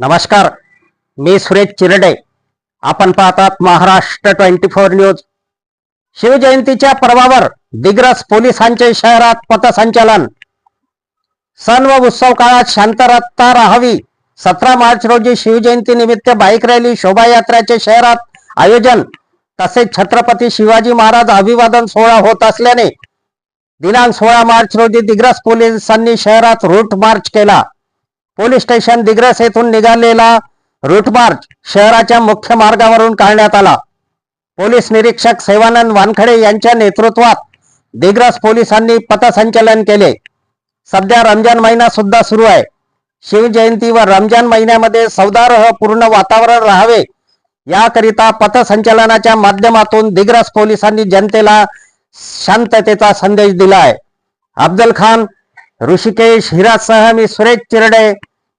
नमस्कार मी सुरेश चिरडे. आपण पाहतात महाराष्ट्र ट्वेंटी फोर न्यूज. शिवजयंतीच्या पर्वावर दिग्रस पोलिसांचे शहरात पथसंचलन. सण व उत्सव काळात शांतता राहावी. सतरा मार्च रोजी शिवजयंती निमित्त बाईक रॅली शोभायात्रेचे शहरात आयोजन. तसेच छत्रपती शिवाजी महाराज अभिवादन सोहळा होत असल्याने दिनांक सोळा मार्च रोजी दिग्रस पोलिसांनी शहरात रूट मार्च केला. पोलीस स्टेशन दिग्रस येथून निघालेला रूट मार्च शहराच्या मुख्य मार्गावरून काढण्यात आला. पोलीस निरीक्षक सेवानंद वानखडे यांच्या नेतृत्वात दिग्रस पोलिसांनी पथसंचलन केले. सध्या रमजान महिना सुद्धा सुरू आहे. शिवजयंती व रमजान महिन्यामध्ये सौदारह पूर्ण वातावरण राहावे याकरिता पथसंचलनाच्या माध्यमातून दिग्रस पोलिसांनी जनतेला शांततेचा संदेश दिला आहे. अफजल खान ऋषिकेश हिरासह मी Suresh Chirde